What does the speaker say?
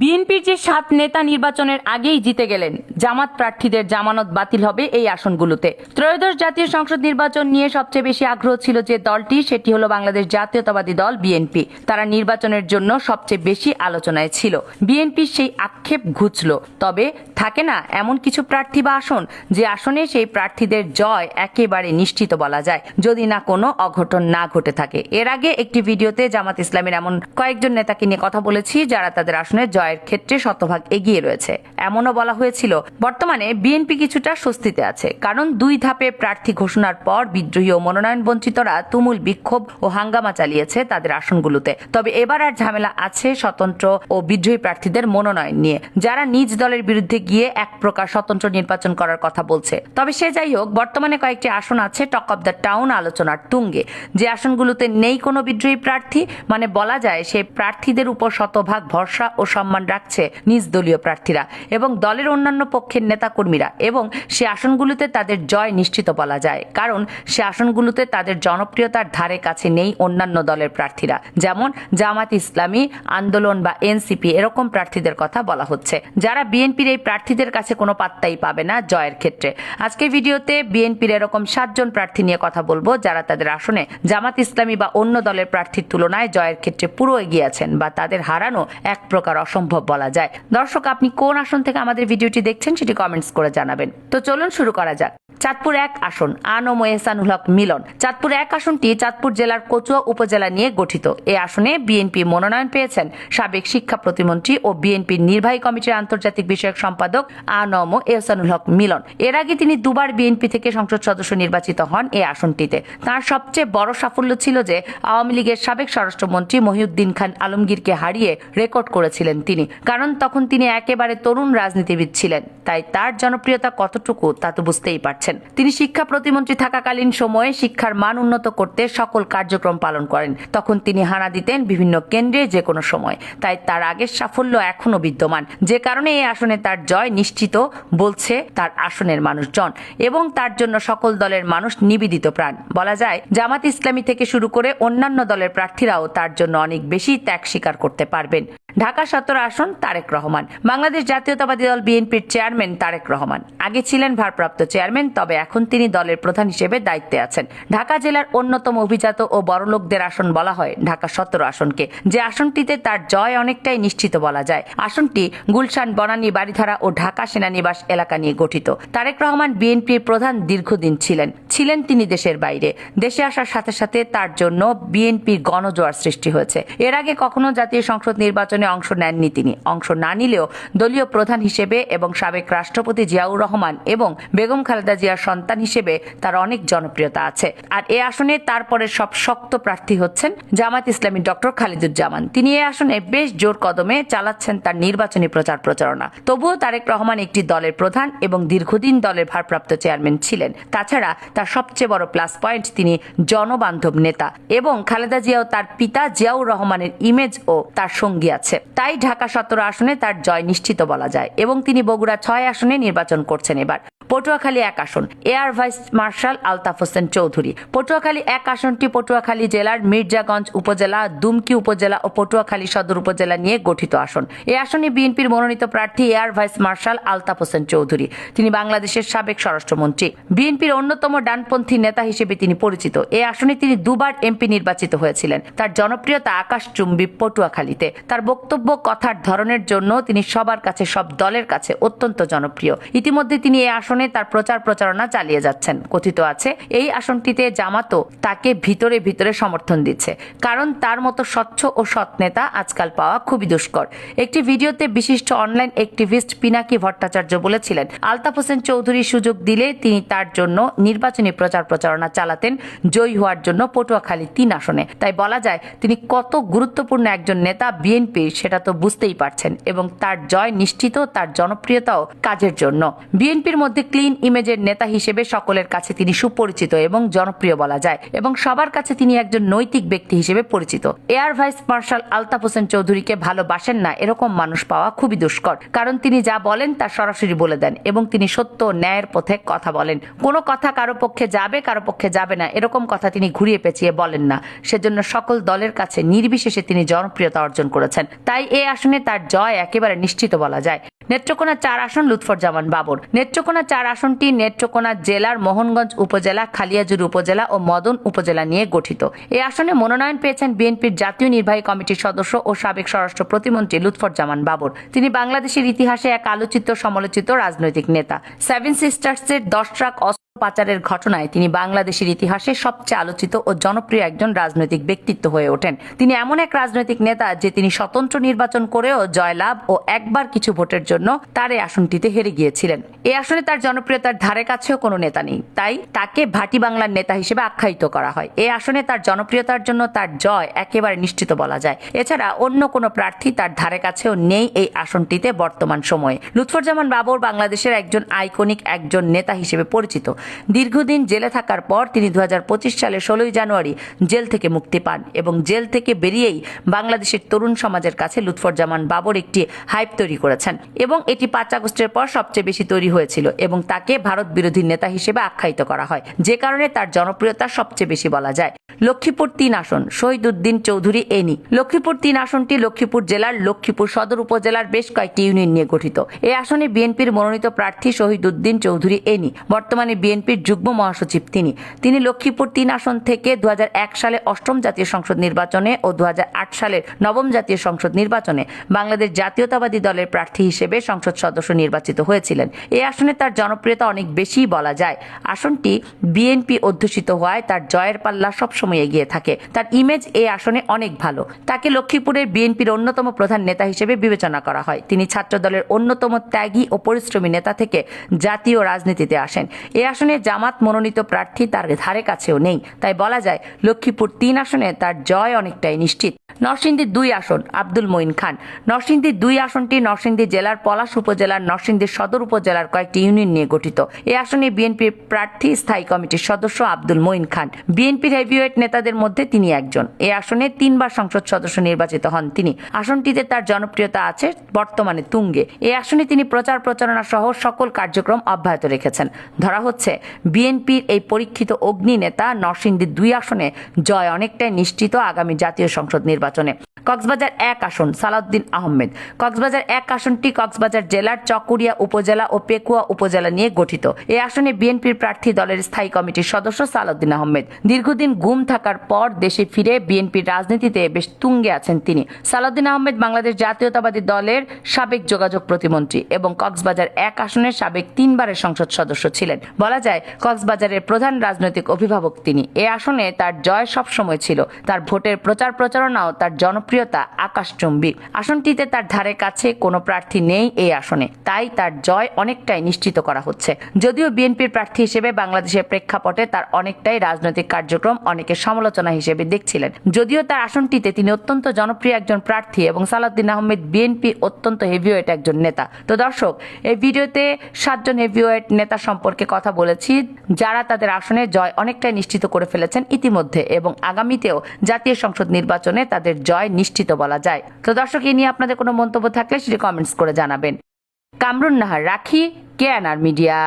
বিএনপির যে সাত নেতা নির্বাচনের আগেই জিতে গেলেন, জামাত প্রার্থীদের জামানত বাতিল হবে এই আসনগুলোতে। ত্রয়োদশ জাতীয় সংসদ নির্বাচন নিয়ে সবচেয়ে বেশি আগ্রহ ছিল যে দলটি, সেটি হলো বাংলাদেশ জাতীয়তাবাদী দল, বিএনপি। তারা নির্বাচনের জন্য সবচেয়ে বেশি আলোচনায় ছিল। বিএনপির সেই আক্ষেপ ঘুচল। তবে থাকে না, এমন কিছু প্রার্থী বা আসন, যে আসনে সেই প্রার্থীদের জয় একেবারে নিশ্চিত বলা যায়, যদি না কোনো অঘটন না ঘটে থাকে। এর আগে একটি ভিডিওতে জামাত ইসলামের এমন কয়েকজন নেতাকে নিয়ে কথা বলেছি, যারা তাদের আসনে জয়ের ক্ষেত্রে শতভাগ এগিয়ে রয়েছে। এমনও বলা হয়েছিল, বর্তমানে বিএনপি কিছুটা স্বস্তিতে আছে, কারণ দুই ধাপে প্রার্থী ঘোষণার পর বিদ্রোহী ও মনোনয়ন বঞ্চিতরা তুমুল বিক্ষোভ ও হাঙ্গামা চালিয়েছে তাদের আসনগুলোতে। তবে এবার আর ঝামেলা আছে স্বতন্ত্র ও বিদ্রোহী প্রার্থীদের মনোনয়ন নিয়ে, যারা নিজ দলের বিরুদ্ধে গিয়ে এক প্রকার স্বতন্ত্র নির্বাচন করার কথা বলছে। তবে সে যাই হোক, বর্তমানে কয়েকটি আসন আছে টক অব দ্য টাউন আলোচনার তুঙ্গে। যে আসনগুলোতে নেই কোনো বিদ্রোহী প্রার্থী মানে বলা যায় সেই প্রার্থীদের উপর শতভাগ ভরসা ও সম্মান রাখছে নিজ দলীয় প্রার্থীরা এবং দলের অন্যান্য পক্ষের নেতাকর্মীরা এবং সে আসনগুলোতে তাদের জয় নিশ্চিত বলা যায়। কারণ সে আসনগুলোতে তাদের জনপ্রিয়তার ধারে কাছে নেই অন্যান্য দলের প্রার্থীরা। যেমন জামাত ইসলামী, আন্দোলন বা এনসিপি এরকম প্রার্থীদের কথা বলা হচ্ছে। যারা বিএনপির এই প্রার্থীদের কাছে কোনো পাত্তাই পাবে না জয়ের ক্ষেত্রে। আজকে ভিডিওতে বিএনপির এরকম সাতজন প্রার্থী নিয়ে কথা বলব যারা তাদের আসনে জামাত ইসলামী বা অন্য দলের প্রার্থীর তুলনায় জয়ের ক্ষেত্রে পুরো এগিয়ে আছেন বা তাদের হারানো এক প্রকার অসম্ভব বলা যায়। দর্শক, আপনি কোন আসন থেকে আমাদের ভিডিওটি দেখছেন সেটি কমেন্টস করে জানাবেন। তো চলুন শুরু করা যাক। চাঁদপুর এক আসন আনম ও এহসানুল হক মিলন। চাঁদপুর এক আসনটি চাঁদপুর জেলার কচুয়া উপজেলা নিয়ে গঠিত। এ আসনে বিএনপি মনোনয়ন পেয়েছেন সাবেক শিক্ষা প্রতিমন্ত্রী ও বিএনপির নির্বাহী কমিটির আন্তর্জাতিক বিষয়ক সম্পাদক আনম এহসানুল হক মিলন। এর আগে তিনি দুবার বিএনপি থেকে সংসদ সদস্য নির্বাচিত হন এই আসনটিতে। তার সবচেয়ে বড় সাফল্য ছিল যে আওয়ামী লীগের সাবেক স্বরাষ্ট্রমন্ত্রী মহিউদ্দিন খান আলমগীরকে হারিয়ে রেকর্ড করেছিলেন তিনি, কারণ তখন তিনি একেবারে তরুণ রাজনীতিবিদ ছিলেন। তাই তার জনপ্রিয়তা কতটুকু তা তো বুঝতেই পারছেন। তিনি শিক্ষা প্রতিমন্ত্রী থাকাকালীন সময়ে শিক্ষার মান উন্নত করতে সকল কার্যক্রম পালন করেন। তখন তিনি হানা দিতেন বিভিন্ন কেন্দ্রে যে কোনো সময়। তাই তার আগের সাফল্য এখনও বিদ্যমান। যে কারণে এই আসনে তার জয় নিশ্চিত বলছে তার আসনের মানুষজন এবং তার জন্য সকল দলের মানুষ নিবেদিত প্রাণ। বলা যায়, জামাত ইসলামী থেকে শুরু করে অন্যান্য দলের প্রার্থীরাও তার জন্য অনেক বেশি ত্যাগ স্বীকার করতে পারবেন। ঢাকা সত্তর আসন তারেক রহমান। বাংলাদেশ জাতীয়তাবাদী দল বিএনপির চেয়ারম্যান তারেক রহমান। আগে ছিলেন ভারপ্রাপ্ত চেয়ারম্যান, তবে এখন তিনি দলের প্রধান হিসেবে দায়িত্বে আছেন। ঢাকা জেলার অন্যতম অভিজাত ও বড়লোকদের আসন বলা হয় ঢাকা সত্তর আসনকে। যে আসনটিতে তার জয় অনেকটাই নিশ্চিত বলা যায়। আসনটি গুলশান, বনানী বাড়িধারা ও ঢাকা সেনানিবাস এলাকা নিয়ে গঠিত। তারেক রহমান বিএনপির প্রধান দীর্ঘদিন ছিলেন। ছিলেন তিনি দেশের বাইরে। দেশে আসার সাথে সাথে তার জন্য বিএনপির গণজোয়ার সৃষ্টি হয়েছে। এর আগে কখনো জাতীয় সংসদ নির্বাচনে অংশ নেননি তিনি। অংশ না নিলেও দলীয় প্রধান হিসেবে এবং সাবেক রাষ্ট্রপতি জিয়াউর রহমান এবং বেগম খালেদা জিয়ার সন্তান হিসেবে তার অনেক জনপ্রিয়তা আছে। আর এ আসনে তারপরে সব শক্ত প্রার্থী হচ্ছেন জামাত ইসলামী ডক্টর খালিদুজ্জামান। তিনি এই আসনে বেশ জোর কদমে চালাচ্ছেন তার নির্বাচনী প্রচার প্রচারণা। তবুও তারেক রহমান একটি দলের প্রধান এবং দীর্ঘদিন দলের ভারপ্রাপ্ত চেয়ারম্যান ছিলেন। তাছাড়া তার সবচেয়ে বড় প্লাস পয়েন্ট তিনি জনবান্ধব নেতা এবং খালেদা জিয়াও তার পিতা জিয়াউর রহমানের ইমেজ ও তার সঙ্গী আছে তাই ঢাকা সতেরো আসনে তার জয় নিশ্চিত বলা যায় এবং তিনি বগুড়া ছয় আসনে নির্বাচন করছেন এবার। পটুয়াখালী এক আসন air vice marshal Altaf Hossain Chowdhury. Patuakhali এক আসনটি পটুয়াখালী জেলার মির্জাগঞ্জ উপজেলা, দুমকি উপজেলা ও পটুয়াখালী সদর উপজেলা নিয়ে গঠিত আসন। এই আসনে বিএনপির মনোনীত প্রার্থী air vice marshal Altaf Hossain Chowdhury. তিনি বাংলাদেশের সাবেক স্বরাষ্ট্রমন্ত্রী। বিএনপির অন্যতম ডানপন্থী নেতা হিসেবে তিনি পরিচিত। এই আসনে তিনি দুবার এমপি নির্বাচিত হয়েছিলেন। তার জনপ্রিয়তা আকাশ আকাশচুম্বী পটুয়াখালীতে। তার বক্তব্য, কথার ধরনের জন্য তিনি সবার কাছে, সব দলের কাছে অত্যন্ত জনপ্রিয়। ইতিমধ্যে তিনি এই আসনে তার প্রচার প্রচারণা চালিয়ে যাচ্ছেন। কথিত আছে, এই আসনটিতে জামাতও তাকে ভিতরে ভিতরে সমর্থন দিচ্ছে। কারণ তার মতো স্বচ্ছ ও সৎ নেতা আজকাল পাওয়া খুবই দুষ্কর। একটি ভিডিওতে বিশিষ্ট অনলাইন অ্যাক্টিভিস্ট পিনাকি ভট্টাচার্য বলেছিলেন, আলতাফ হোসেন চৌধুরী সুযোগ দিলে তিনি তার জন্য নির্বাচনী প্রচার প্রচারণা চালাতেন, জয়ী হওয়ার জন্য পটুয়াখালী তিন আসনে। তাই বলা যায়, তিনি কত গুরুত্বপূর্ণ একজন নেতা বিএনপি সেটা তো বুঝতেই পারছেন এবং তার জয় নিশ্চিত তার জনপ্রিয়তাও কাজের জন্য। বিএনপির মধ্যে ক্লিন ইমেজের নেতা হিসেবে সকলের কাছে তিনি সুপরিচিত এবং জনপ্রিয় বলা যায় এবং সবার কাছে তিনি একজন নৈতিক ব্যক্তি হিসেবে পরিচিত। Air vice marshal Altaf Hossain চৌধুরীকে ভালোবাসেন না এরকম মানুষ পাওয়া খুবই দুষ্কর। কারণ তিনি যা বলেন তা সরাসরি বলে দেন এবং তিনি সত্য ন্যায়ের পথে কথা বলেন। কোনো কথা কারও পক্ষে যাবে, কারও পক্ষে যাবে না এরকম কথা তিনি ঘুরিয়ে পেঁচিয়ে বলেন না। সেজন্য সকল দলের কাছে নির্বিশেষে তিনি জনপ্রিয়তা অর্জন করেছেন। তাই এই আসনে তার জয় একেবারে নিশ্চিত বলা যায়। নেত্রকোনা চার আসন লুৎফর জামান বাবর। নেত্রকোনা চার আসনটি নেত্রকোনা জেলার মোহনগঞ্জ উপজেলা, খালিয়াজুর উপজেলা ও মদন উপজেলা নিয়ে গঠিত। এই আসনে মনোনয়ন পেয়েছেন বিএনপির জাতীয় নির্বাহী কমিটির সদস্য ও সাবেক স্বরাষ্ট্র প্রতিমন্ত্রী লুৎফর জামান বাবর। তিনি বাংলাদেশের ইতিহাসে এক আলোচিত, সমালোচিত রাজনৈতিক নেতা। সেভেন সিস্টার্সের দশ ট্রাক পাচারের ঘটনায় তিনি বাংলাদেশের ইতিহাসে সবচেয়ে আলোচিত ও জনপ্রিয় একজন রাজনৈতিক ব্যক্তিত্ব হয়ে ওঠেন। তিনি এমন এক রাজনৈতিক নেতা যে তিনি স্বতন্ত্র নির্বাচন করেও জয়লাভ ও একবার কিছু ভোটের জন্য তার এই আসনটিতে হেরে গিয়েছিলেন। এই আসনে তার জনপ্রিয়তার ধারে কাছেও কোনো নেতা নেই। তাই তাকে ভাটি বাংলার নেতা হিসেবে আখ্যায়িত করা হয়। এই আসনে তার জনপ্রিয়তার জন্য তার জয় একেবারে নিশ্চিত বলা যায়। এছাড়া অন্য কোনো প্রার্থী তার ধারে কাছেও নেই এই আসনটিতে বর্তমান সময়ে। লুৎফরজামান বাবর বাংলাদেশের একজন আইকনিক একজন নেতা হিসেবে পরিচিত। দীর্ঘদিন জেলে থাকার পর তিনি দু সালে ষোলোই জানুয়ারি জেল থেকে মুক্তি পান এবং জেল থেকে বেরিয়েই বাংলাদেশের তরুণ সমাজের কাছে লুৎফরজামান বাবর একটি হাইপ তৈরি করেছেন এবং এটি পাঁচ আগস্টের পর সবচেয়ে বেশি তৈরি হয়েছিল এবং তাকে ভারত বিরোধী নেতা হিসেবে আখ্যায়িত করা হয়, যে কারণে তার জনপ্রিয়তা সবচেয়ে বেশি বলা যায়। লক্ষ্মীপুর তিন আসন শহীদ উদ্দিন চৌধুরী এনি। লক্ষ্মীপুর তিন আসনটি লক্ষ্মীপুর জেলার লক্ষ্মীপুর সদর উপজেলার বেশ কয়েকটি ইউনিয়ন নিয়ে গঠিত। এই আসনে বিএনপির মনোনীত প্রার্থী শহীদ উদ্দিন চৌধুরী এনি। বর্তমানে বিএনপির যুগ্ম মহাসচিব তিনি। তিনি লক্ষ্মীপুর তিন আসন থেকে দু সালে অষ্টম জাতীয় সংসদ নির্বাচনে ও দু সালের নবম জাতীয় সংসদ নির্বাচনে বাংলাদেশ জাতীয়তাবাদী দলের প্রার্থী হিসেবে সংসদ সদস্য নির্বাচিত হয়েছিলেন। এই আসনে তার জনপ্রিয়তা অনেক বেশি বলা যায়। আসনটি বিএনপি অধ্যুষিত হওয়ায় তার জয়ের পাল্লা সবসময় এগিয়ে থাকে। তার ইমেজ এই আসনে অনেক ভালো। তাকে লক্ষ্মীপুরের বিএনপির অন্যতম প্রধান নেতা হিসেবে বিবেচনা করা হয়। তিনি ছাত্র দলের অন্যতম ত্যাগী ও পরিশ্রমী নেতা থেকে জাতীয় রাজনীতিতে আসেন। এই আসনে জামাত মনোনীত প্রার্থী তার ধারে কাছেও নেই। তাই বলা যায়, লক্ষ্মীপুর তিন আসনে তার জয় অনেকটাই নিশ্চিত। নরসিংদী দুই আসন, আব্দুল মঈন খান। নরসিংদী দুই আসনটি নরসিংদী জেলার পলাশ উপজেলার নরসিংদী সদর উপজেলার কয়েকটি ইউনিয়ন নিয়ে গঠিত। এই আসনে বিএনপির প্রার্থী স্থায়ী কমিটির সদস্য আব্দুল মঈন খান। বিএনপির হেভিওয়েট নেতাদের মধ্যে তিনি একজন। এ আসনে তিনবার সংসদ সদস্য নির্বাচিত হন তিনি। আসনটিতে তার জনপ্রিয়তা আছে বর্তমানে তুঙ্গে। এই আসনে তিনি প্রচার প্রচারণা সহ সকল কার্যক্রম অব্যাহত রেখেছেন। ধরা হচ্ছে বিএনপির এই পরীক্ষিত অগ্নি নেতা নরসিংদী দুই আসনে জয় অনেকটাই নিশ্চিত আগামী জাতীয় সংসদ নির্বাচনে। কক্সবাজার এক আসন, সালাউদ্দিন আহমেদ। কক্সবাজার এক আসনটি কক্সবাজার জেলার চকুরিয়া উপজেলা ও পেকুয়া উপজেলা নিয়ে গঠিত। এই আসনে বিএনপির প্রার্থী দলের স্থায়ী কমিটির সদস্য সালাউদ্দিন আহমেদ। দীর্ঘদিন গুম থাকার পর দেশে ফিরে বিএনপির রাজনীতিতে বেশ তুঙ্গে আছেন তিনি। সালাউদ্দিন আহমেদ বাংলাদেশ জাতীয়তাবাদী দলের সাবেক যোগাযোগ প্রতিমন্ত্রী এবং কক্সবাজার এক আসনের সাবেক তিনবারের সংসদ সদস্য ছিলেন। বলা যায়, কক্সবাজারের প্রধান রাজনৈতিক অভিভাবক তিনি। এ আসনে তার জয় সবসময় ছিল। তার ভোটের প্রচার প্রচারণাও তার জনপ্রিয়তা আকাশচুম্বী। আসনটিতে তার ধারে কাছে কোনো প্রার্থী নেই এই আসনে। তাই তার জয় অনেকটাই নিশ্চিত করা হচ্ছে। যদিও বিএনপির প্রার্থী হিসেবে বাংলাদেশের প্রেক্ষাপটে তার অনেকটাই রাজনৈতিক কার্যক্রম অনেকে সমালোচনা হিসেবে দেখছিলেন। যদিও তার আসনটিতে তিনি অত্যন্ত জনপ্রিয় একজন প্রার্থী এবং সালাউদ্দিন আহমেদ বিএনপি অত্যন্ত হেভিওয়েট একজন নেতা। তো দর্শক, এই ভিডিওতে সাতজন হেভিওয়েট নেতা সম্পর্কে কথা বলেছি, যারা তাদের আসনে জয় অনেকটাই নিশ্চিত করে ফেলেছেন ইতিমধ্যে এবং আগামীতেও জাতীয় সংসদ নির্বাচনে তাদের জয় নিশ্চিত বলা যায়। তো দর্শক, এ নিয়ে আপনাদের কোনো মন্তব্য থাকলে সেটি কমেন্টস করে জানাবেন। কামরুন নাহার, রাখি কে মিডিয়া।